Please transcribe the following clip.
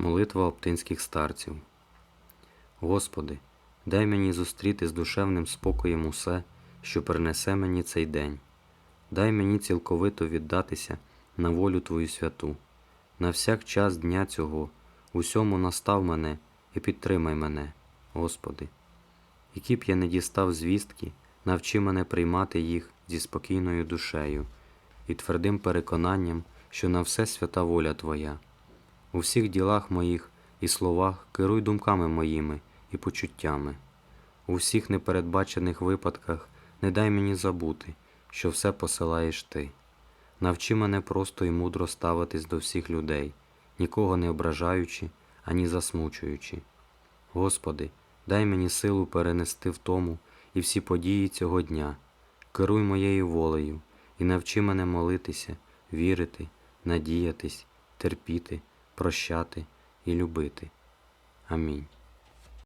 Молитва оптинських старців. Господи, дай мені зустріти з душевним спокоєм усе, що принесе мені цей день. Дай мені цілковито віддатися на волю Твою святу. На всяк час дня цього, усьому настав мене і підтримай мене, Господи. Які б я не дістав звістки, навчи мене приймати їх зі спокійною душею і твердим переконанням, що на все свята воля Твоя. У всіх ділах моїх і словах керуй думками моїми і почуттями. У всіх непередбачених випадках не дай мені забути, що все посилаєш ти. Навчи мене просто і мудро ставитись до всіх людей, нікого не ображаючи ані засмучуючи. Господи, дай мені силу перенести втому і всі події цього дня. Керуй моєю волею і навчи мене молитися, вірити, надіятись, терпіти, прощати і любити. Амінь.